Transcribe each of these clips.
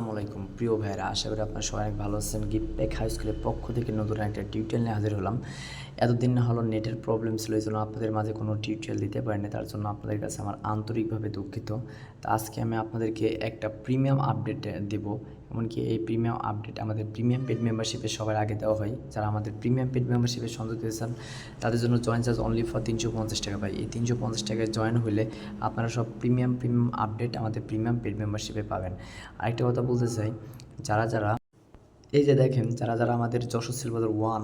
আসসালামু আলাইকুম। প্রিয় ভাইরা আশা করি আপনার সবাই অনেক ভালো আছেন। গিফট প্যাক হাই স্কুলের পক্ষ থেকে নতুন একটা টিউটোরিয়াল নিয়ে হাজির হলাম। এতদিন না হলো নেটের প্রবলেম ছিল, এই জন্য আপনাদের মাঝে কোনো টিউটোরিয়াল দিতে পারিনি। তার জন্য আপনাদের কাছে আমার আন্তরিকভাবে দুঃখিত। তো আজকে আমি আপনাদেরকে একটা প্রিমিয়াম আপডেট দেব। এমনকি এই প্রিমিয়াম আপডেট আমাদের প্রিমিয়াম পেড মেম্বারশিপে সবার আগে দেওয়া হয়। যারা আমাদের প্রিমিয়াম পেড মেম্বারশিপে সংযুক্ত হয়েছেন তাদের জন্য জয়েন চার্জ অনলি ফর তিনশো পঞ্চাশ টাকা পাই এই তিনশো পঞ্চাশ টাকায় জয়েন হলে আপনারা সব প্রিমিয়াম প্রিমিয়াম আপডেট আমাদের প্রিমিয়াম পেড মেম্বারশিপে পাবেন। আরেকটা কথা বলতে চাই, যারা যারা, এই যে দেখেন, যারা যারা আমাদের যশোর সিলবাজার ওয়ান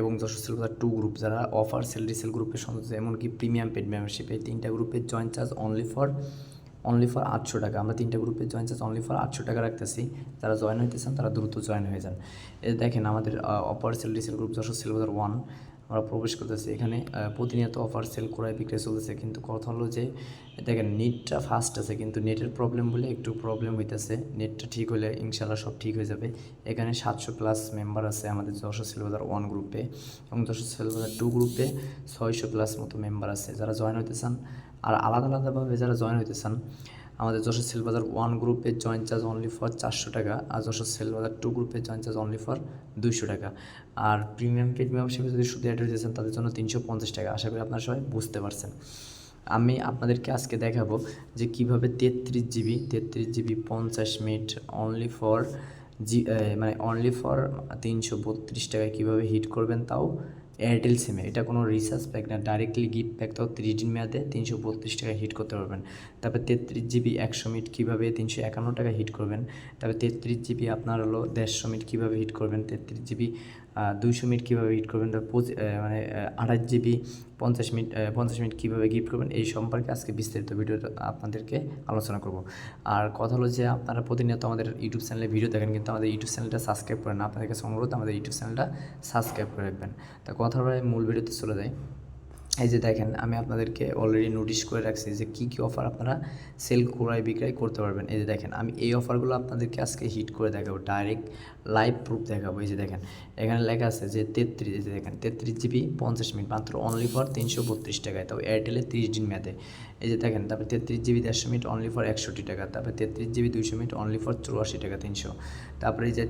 এবং যশোর সিলবাজার টু গ্রুপ যারা অফার সেল রিসেল গ্রুপের সংযুক্ত এমনকি প্রিমিয়াম পেড মেম্বারশিপ এই তিনটা গ্রুপের join charge only for only for আটশো টাকা। আমরা তিনটা গ্রুপে জয়েন চার্জ অনলি ফর আটশো টাকা রাখতেছি। যারা জয়েন হইতেছেন, তারা দ্রুত জয়েন হয়ে যান। যে দেখেন আমাদের offer sale resale group Jessore Silbazar one আমরা প্রবেশ করতেছি এখানে। প্রতিনিয়ত অফার সেল ক্রয় বিক্রয় চলতেছে। কিন্তু কথা হলো যে, দেখেন নেটটা ফাস্ট আছে, কিন্তু নেটের প্রবলেম বলে একটু প্রবলেম হইতেছে। নেটটা ঠিক হলে ইনশাল্লাহ সব ঠিক হয়ে যাবে। এখানে সাতশো প্লাস মেম্বার আছে আমাদের যশোর সিলবাজার ওয়ান গ্রুপে এবং যশোর সিলবাজার টু গ্রুপে ছয়শো প্লাস মতো মেম্বার আছে। যারা জয়েন হইতে চান আর আলাদা আলাদাভাবে যারা জয়েন হইতে চান আমাদের যশোর সেলবাজার ওয়ান গ্রুপে জয়েন চার্জ অনলি ফর চারশো টাকা আর যশোর সেলবাজার টু গ্রুপে জয়েন চার্জ অনলি ফর দুইশো টাকা। আর প্রিমিয়াম পেড মেম্বারশিপে যদি শুধু অ্যাড হয়েছেন তাদের জন্য তিনশো পঞ্চাশ টাকা। আশা করি আপনারা সবাই বুঝতে পারছেন। আমি আপনাদেরকে আজকে দেখাবো যে কীভাবে তেত্রিশ জিবি তেত্রিশ জিবি পঞ্চাশ মিনিট অনলি ফর জি মানে অনলি ফর তিনশো বত্রিশ টাকায় কীভাবে হিট করবেন তাও এয়ারটেল সিমে এটা কোনো রিচার্জ প্যাক না ডাইরেক্টলি গিফট প্যাক তাও ত্রিশ দিন মেয়াদে তিনশো বত্রিশ টাকা হিট করতে পারবেন। তারপর তেত্রিশ জিবি একশো মিনিট কীভাবে তিনশো একান্ন টাকা হিট করবেন? তারপর তেত্রিশ জিবি আপনার হলো দেড়শো মিনিট কীভাবে হিট করবেন? তেত্রিশ জিবি দুইশো মিনিট কীভাবে হিট করবেন মানে আঠাশ জিবি পঞ্চাশ মিনিট পঞ্চাশ মিনিট কীভাবে গিফট করবেন এই সম্পর্কে আজকে বিস্তারিত ভিডিও আপনাদেরকে আলোচনা করব। আর কথা হলো যে আপনারা প্রতিনিয়ত আমাদের ইউটিউব চ্যানেলে ভিডিও দেখেন কিন্তু আমাদের ইউটিউব চ্যানেলটা সাবস্ক্রাইব করেন আপনাদের কাছে অনুরোধ, আমাদের ইউটিউব চ্যানেলটা সাবস্ক্রাইব করে রাখবেন। তা কথা হলো মূল ভিডিওতে চলে যায় এই যে দেখেন, আমি আপনাদেরকে অলরেডি নোটিশ করে রাখছি যে কী কী অফার আপনারা সেল ক্রয়, বিক্রয় করতে পারবেন। এই যে দেখেন, আমি এই অফারগুলো আপনাদেরকে আজকে হিট করে দেখাবো ডাইরেক্ট লাইভ প্রুফ দেখাবো। এই যে দেখেন, এখানে লেখা আছে যে তেত্রিশ, এই যে দেখেন, তেত্রিশ জিবি পঞ্চাশ মিনিট, মাত্র অনলি ফর তিনশো বত্রিশ টাকায়। তবে এয়ারটেলে তিরিশ দিন মেয়াদে। এই যে দেখেন, তারপরে তেত্রিশ জিবি দেড়শো মিনিট অনলি ফর একষট্টি টাকা, তারপরে তেত্রিশ জিবি দুইশো মিনিট অনলি ফর চুরাশি টাকা, তিনশো। তারপরে যে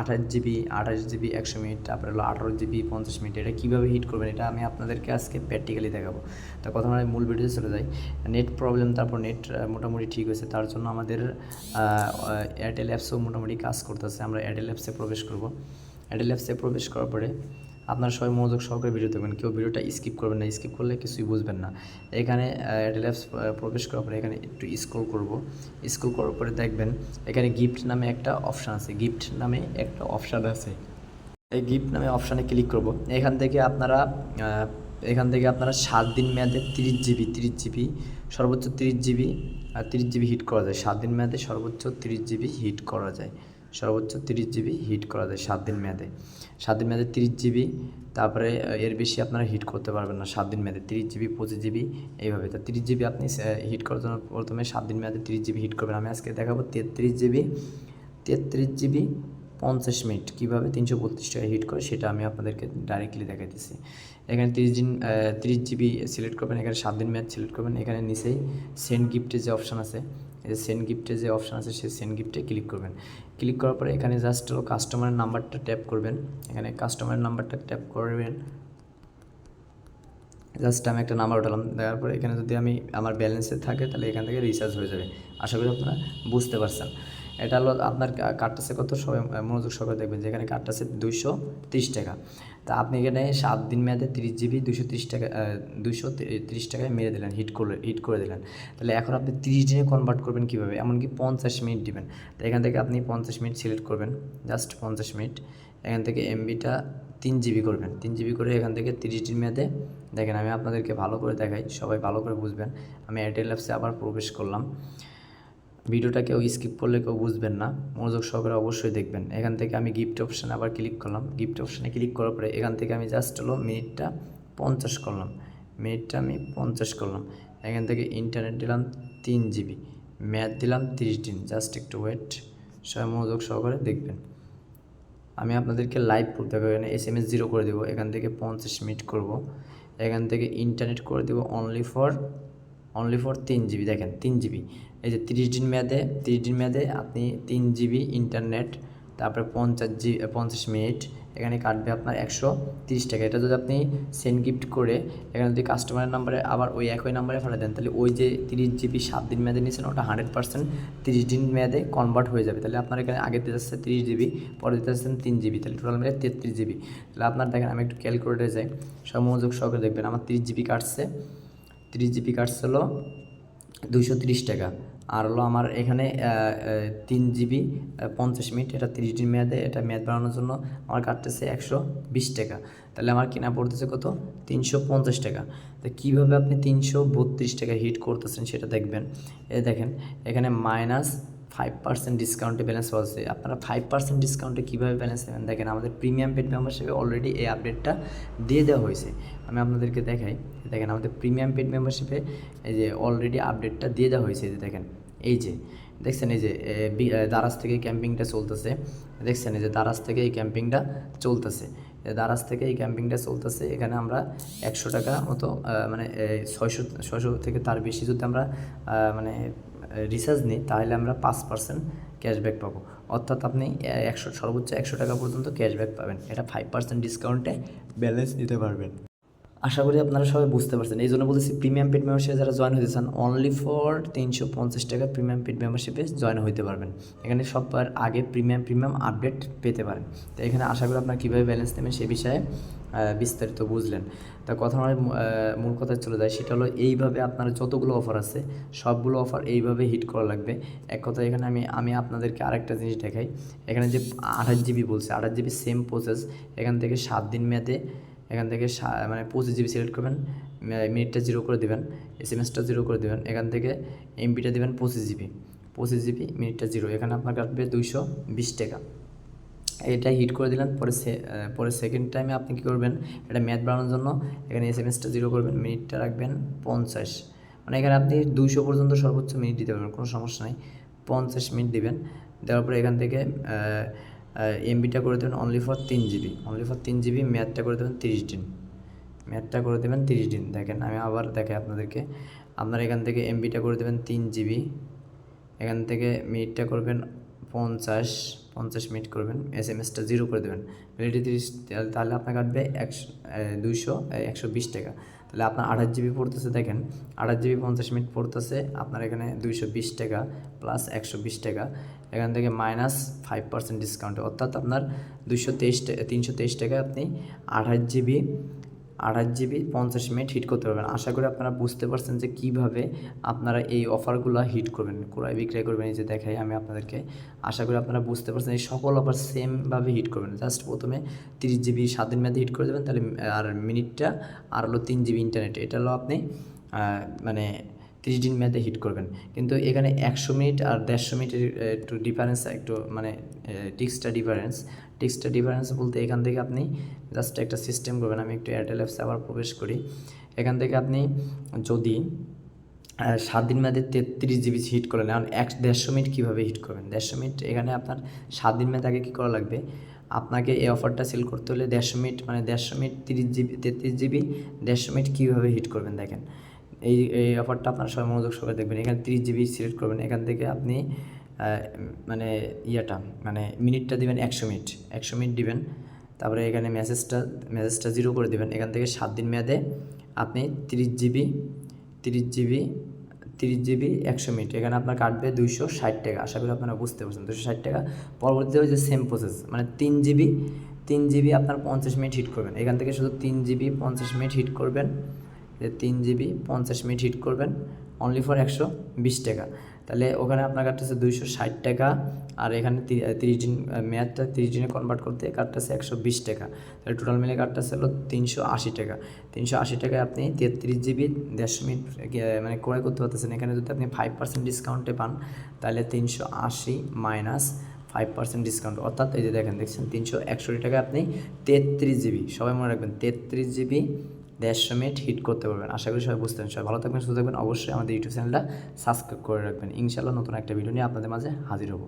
আঠাশ জিবি আঠাশ জিবি একশো মিনিট, তারপরে হলো আঠারো জিবি পঞ্চাশ মিনিট, এটা কীভাবে হিট করবেন এটা আমি আপনাদেরকে আজকে প্র্যাকটিক্যালি দেখাবো। তা কথা মানে মূল ভিডিওতে চলে যাই। নেট প্রবলেম তারপর নেট মোটামুটি ঠিক হয়েছে, তার জন্য আমাদের এয়ারটেল অ্যাপসও মোটামুটি কাজ করতেছে, আমরা এয়ারটেল অ্যাপসে প্রবেশ করব। এয়ারটেল অ্যাপসে প্রবেশ করার পরে আপনারা সবাই মনোযোগ সহকারে ভিডিও দেখবেন। কেউ ভিডিওটা স্কিপ করবেন না। স্কিপ করলে কিছুই বুঝবেন না। এখানে এয়ারটেল অ্যাপস প্রবেশ করার পরে এখানে একটু স্ক্রল করব। স্ক্রল করার পরে দেখবেন, এখানে গিফট নামে একটা অপশান আছে। গিফট নামে একটা অপশান আছে। এই গিফট নামে অপশানে ক্লিক করব। এখান থেকে আপনারা এখান থেকে আপনারা সাত দিন মেয়াদে তিরিশ জিবি তিরিশ জিবি সর্বোচ্চ তিরিশ জিবি আর তিরিশ জিবি হিট করা যায়। সাত দিন মেয়াদে সর্বোচ্চ তিরিশ জিবি হিট করা যায়। সর্বোচ্চ তিরিশ জিবি হিট করা যায় সাত দিন মেয়াদে। সাত দিন মেয়াদে তিরিশ জিবি, তারপরে এর বেশি আপনারা হিট করতে পারবেন না সাত দিন মেয়াদে। তিরিশ জিবি, পঁচিশ জিবি, এইভাবে। তো তিরিশ জিবি আপনি হিট করার জন্য প্রথমে সাত দিন মেয়াদে তিরিশ জিবি হিট করবেন। আমি আজকে দেখাবো তেত্রিশ জিবি তেত্রিশ জিবি পঞ্চাশ মিনিট কীভাবে তিনশো বত্রিশ টাকা হিট করে সেটা আমি আপনাদেরকে ডাইরেক্টলি দেখাইতেছি। এখানে তিরিশ দিন তিরিশ জিবি সিলেক্ট করবেন, এখানে সাত দিন ম্যাচ সিলেক্ট করবেন। এখানে নিচেই সেন্ড গিফটের যে অপশান আছে যে সেন্ড গিফটে যে অপশান আছে, সেই সেন্ড গিফটে ক্লিক করবেন। ক্লিক করার পরে এখানে জাস্ট হলো কাস্টমারের নাম্বারটা ট্যাপ করবেন। এখানে কাস্টমারের নাম্বারটা ট্যাপ করবেন। জাস্ট আমি একটা নাম্বার উঠালাম। দেওয়ার পরে এখানে যদি আমি আমার ব্যালেন্সে থাকে, তাহলে এখান থেকে রিচার্জ হয়ে যাবে। আশা করি আপনারা বুঝতে পারছেন। এটা হলো আপনার কা- কার্ডটাসে কত সবাই মনোযোগ সহকারে দেখবেন যে এখানে কার্ডটাসে দুইশো তিরিশ টাকা। তা আপনি এখানে সাত দিন মেয়াদে তিরিশ জিবি দুশো তিরিশ টাকা দুশো তিরিশ টাকায় মেরে দিলেন, হিট করে হিট করে দিলেন। তাহলে এখন আপনি তিরিশ দিনে কনভার্ট করবেন কীভাবে? এমনকি পঞ্চাশ মিনিট দিবেন। তো এখান থেকে আপনি পঞ্চাশ মিনিট সিলেক্ট করবেন জাস্ট পঞ্চাশ মিনিট। এখান থেকে এমবিটা তিন জিবি করবেন। তিন জিবি করে এখান থেকে তিরিশ দিন মেয়াদে, দেখেন আমি আপনাদেরকে ভালো করে দেখাই, সবাই ভালো করে বুঝবেন। আমি এয়ারটেল অ্যাপসে আবার প্রবেশ করলাম। ভিডিওটা কেউ স্কিপ করলে কেউ বুঝবেন না। মনোযোগ সহকারে অবশ্যই দেখবেন। এখান থেকে আমি গিফট অপশানে আবার ক্লিক করলাম। গিফট অপশানে ক্লিক করার পরে এখান থেকে আমি জাস্ট হলো মিনিটটা পঞ্চাশ করলাম। মিনিটটা আমি পঞ্চাশ করলাম। এখান থেকে ইন্টারনেট দিলাম তিন জিবি ম্যাথ দিলাম তিরিশ দিন। জাস্ট একটু ওয়েট সবাই মনোযোগ সহকারে দেখবেন। আমি আপনাদেরকে লাইভ প্রুফ দেখাবো। এখানে এস এম এস জিরো করে দেবো। এখান থেকে পঞ্চাশ মিনিট করব। এখান থেকে ইন্টারনেট করে দেবো অনলি ফর অনলি ফর তিন জিবি, দেখেন, তিন জিবি। এই যে তিরিশ দিন মেয়াদে, তিরিশ দিন মেয়াদে আপনি তিন জিবি ইন্টারনেট তারপরে পঞ্চাশ জি পঞ্চাশ মিনিট এখানে কাটবে আপনার একশো তিরিশ টাকা। এটা যদি আপনি সেন্ড গিফট করে, এখানে যদি কাস্টমারের নাম্বারে আবার ওই একই নাম্বারে ফেলে দেন, তাহলে ওই যে তিরিশ জিবি সাত দিন মেয়াদে নিয়েছেন ওটা হান্ড্রেড পার্সেন্ট তিরিশ দিন মেয়াদে কনভার্ট হয়ে যাবে। তাহলে আপনার এখানে আগে দিতে আসছে তিরিশ জিবি, পরে দিতে আসছেন তিন জিবি, তাহলে টোটাল মিলে তেত্রিশ জিবি। তাহলে আপনার দেখেন, আমি একটু ক্যালকুলেটরে যাই সব মনোযোগ সহকারে দেখবেন, আমার তিরিশ জিবি কাটছে। তিরিশ জিবি কাটছে হলো দুইশো তিরিশ টাকা। আর হলো আমার এখানে তিন জিবি পঞ্চাশ মিনিট, এটা তিরিশ দিন মেয়াদে, এটা মেয়াদ বাড়ানোর জন্য আমার কাটতেছে একশো বিশ টাকা। তাহলে আমার কেনা পড়তেছে কত? তিনশো পঞ্চাশ টাকা। তো কীভাবে আপনি তিনশো বত্রিশ টাকা হিট করতেছেন সেটা দেখবেন। এ দেখেন, এখানে মাইনাস ফাইভ পার্সেন্ট ডিসকাউন্টে ব্যালেন্স পাচ্ছে আপনারা ফাইভ পার্সেন্ট ডিসকাউন্টে কীভাবে ব্যালেন্স নেবেন? দেখেন, আমাদের প্রিমিয়াম পেড মেম্বারশিপে অলরেডি এই আপডেটটা দিয়ে দেওয়া হয়েছে। আমি আপনাদেরকে দেখাই। দেখেন, আমাদের প্রিমিয়াম পেড মেম্বারশিপে এই যে অলরেডি আপডেটটা দিয়ে দেওয়া হয়েছে যে দেখেন। এই যে, দেখছেন এই যে দারাজ থেকে ক্যাম্পিংটা চলতেছে। দেখছেন এই যে দারাজ থেকে এই ক্যাম্পিংটা চলতেছে। দারাজ থেকে এই ক্যাম্পিংটা চলতেছে। এখানে আমরা একশো টাকা মতো মানে ছয়শো ছয়শো থেকে তার বেশি যদি আমরা মানে রিচার্জ নিই, তাহলে আমরা পাঁচ পার্সেন্ট ক্যাশব্যাক পাবো। অর্থাৎ আপনি একশো, সর্বোচ্চ একশো টাকা পর্যন্ত ক্যাশব্যাক পাবেন। এটা ফাইভ পার্সেন্ট ডিসকাউন্টে ব্যালেন্স নিতে পারবেন। আশা করি আপনারা সবাই বুঝতে পারছেন। এই জন্য বলতেছি প্রিমিয়াম পেড মেম্বারশিপে যারা জয়েন হতে চান অনলি ফর তিনশো পঞ্চাশ টাকা প্রিমিয়াম পেড মেম্বারশিপে জয়েন হতে পারবেন। এখানে সবার আগে প্রিমিয়াম প্রিমিয়াম আপডেট পেতে পারেন। তো এখানে আশা করি আপনারা কীভাবে ব্যালেন্স নেবেন সে বিষয়ে বিস্তারিত বুঝলেন। তা কথা আমার মূল কথায় চলে যায়, সেটা হলো এইভাবে আপনার যতগুলো অফার আছে, সবগুলো অফার এইভাবে হিট করা লাগবে। এক কথা এখানে আমি আমি আপনাদেরকে আরেকটা জিনিস দেখাই। এখানে যে আঠাশ জিবি বলছে, আঠাশ জিবি সেম প্রসেস এখান থেকে সাত দিন মেয়াদে, এখান থেকে মানে পঁচিশ জিবি সিলেক্ট করবেন মিনিটটা জিরো করে দেবেন এস এম এসটা জিরো করে দেবেন, এখান থেকে এমবিটা দেবেন পঁচিশ জিবি পঁচিশ জিবি মিনিটটা জিরো এখানে আপনার কাটবে দুইশো বিশ টাকা। এটা হিট করে দিলেন পরে পরে সেকেন্ড টাইমে আপনি কী করবেন? এটা ম্যাথ বাড়ানোর জন্য। এখানে এস এম এসটা জিরো করবেন, মিনিটটা রাখবেন পঞ্চাশ। মানে এখানে আপনি দুইশো পর্যন্ত সর্বোচ্চ মিনিট দিতে পারবেন, কোনো সমস্যা নাই। পঞ্চাশ মিনিট দিবেন, দেওয়ার পরে এখান থেকে এমবিটা করে দেবেন অনলি ফর তিন জিবি অনলি ফর তিন জিবি ম্যাথটা করে দেবেন তিরিশ দিন। ম্যাথটা করে দেবেন তিরিশ দিন। দেখেন, আমি আবার দেখাই আপনাদেরকে। আপনারা এখান থেকে এমবিটা করে দেবেন তিন জিবি এখান থেকে মিনিটটা করবেন পঞ্চাশ। পঞ্চাশ মিনিট করবেন এস এম এসটা জিরো করে দেবেন। ভ্যালিডিটি তাহলে আপনার কাটবে একশো দুইশো একশো বিশ টাকা। তাহলে আপনার আঠাশ জিবি পড়তেছে, দেখেন, আঠাশ জিবি পঞ্চাশ মিনিট পড়তেছে, আপনার এখানে দুইশো বিশ টাকা প্লাস একশো বিশ টাকা। এখান থেকে মাইনাস ফাইভ পার্সেন্ট ডিসকাউন্ট অর্থাৎ আপনার দুইশো তেইশ তিনশো তেইশ টাকায় আপনি আঠাশ জিবি আঠাশ জিবি, পঞ্চাশ মিনিট হিট করতে পারবেন। আশা করি আপনারা বুঝতে পারছেন যে কীভাবে আপনারা এই অফারগুলো হিট করবেন। ক্রয়, বিক্রয় করবেন, এই যে দেখাই আমি আপনাদেরকে। আশা করি আপনারা বুঝতে পারছেন এই সকল অফার সেমভাবে হিট করবেন। জাস্ট প্রথমে তিরিশ জিবি, সাত দিন মেয়াদে হিট করে দেবেন, তাহলে, আর মিনিটটা আর হলো তিন জিবি ইন্টারনেট এটা হলো আপনি মানে তিরিশ দিন মেয়াদে হিট করবেন। কিন্তু এখানে একশো মিনিট আর দেড়শো মিনিটের একটু ডিফারেন্স একটু মানে টিক্সটা ডিফারেন্স টিক্সটা ডিফারেন্স বলতে এখান থেকে আপনি জাস্ট একটা সিস্টেম করবেন। আমি একটু এয়ারটেল অ্যাপসে আবার প্রবেশ করি। এখান থেকে আপনি যদি সাত দিন মেয়াদে তেত্রিশ জিবি হিট করেন, এখন এক, দেড়শো মিনিট কীভাবে হিট করবেন? দেড়শো মিনিট, এখানে আপনার সাত দিন মেয়াদে আগে কী করা লাগবে? আপনাকে এই অফারটা সেল করতে হলে দেড়শো মিনিট মানে দেড়শো মিনিট তিরিশ জিবি তেত্রিশ জিবি দেড়শো মিনিট কীভাবে হিট করবেন দেখেন। এই এই অফারটা আপনার সবাই মনোযোগ সবাই দেখবেন। এখানে তিরিশ জিবি সিলেক্ট করবেন। এখান থেকে আপনি মানে ইয়েটা মানে মিনিটটা দিবেন একশো মিনিট। একশো মিনিট দিবেন। তারপরে এখানে মেসেজটা মেসেজটা জিরো করে দেবেন। এখান থেকে সাত দিন মেয়াদে আপনি তিরিশ জিবি তিরিশ জিবি তিরিশ জিবি একশো মিনিট। এখানে আপনার কাটবে দুইশো ষাট টাকা। আশা করি আপনারা বুঝতে পারছেন দুশো ষাট টাকা। পরবর্তীতে ওই যে সেম প্রসেস মানে তিন জিবি তিন জিবি আপনার পঞ্চাশ মিনিট হিট করবেন। এখান থেকে শুধু তিন জিবি পঞ্চাশ মিনিট হিট করবেন। তিন জিবি পঞ্চাশ মিনিট হিট করবেন অনলি ফর একশো বিশ টাকা। তাহলে ওখানে আপনার কাটতেছে দুইশো ষাট টাকা, আর এখানে তিরিশ দিন মেয়াদটা তিরিশ দিনে কনভার্ট করতে কাটতেছে একশো বিশ টাকা। তাহলে টোটাল মিলে কাটতেছে হলো তিনশো আশি টাকা। তিনশো আশি টাকায় আপনি তেত্রিশ জিবি দেড়শো মিনিট মানে ক্রয় করতে পারতেছেন। এখানে যদি আপনি ফাইভ পার্সেন্ট ডিসকাউন্টে পান, তাহলে তিনশো আশি মাইনাস ফাইভ পার্সেন্ট ডিসকাউন্ট অর্থাৎ এই যে দেখেন, দেখছেন, তিনশো একষট্টি টাকায় আপনি তেত্রিশ জিবি সবাই মনে রাখবেন, তেত্রিশ জিবি দেড়শো মিনিট হিট করতে পারবেন। আশা করি সবাই বুঝতে সবাই ভালো থাকবেন, সুস্থ থাকবেন। অবশ্যই আমাদের ইউটিউব চ্যানেলটা সাবস্ক্রাইব করে রাখবেন। ইনশাল্লাহ নতুন একটা ভিডিও নিয়ে আপনাদের মাঝে হাজির হব।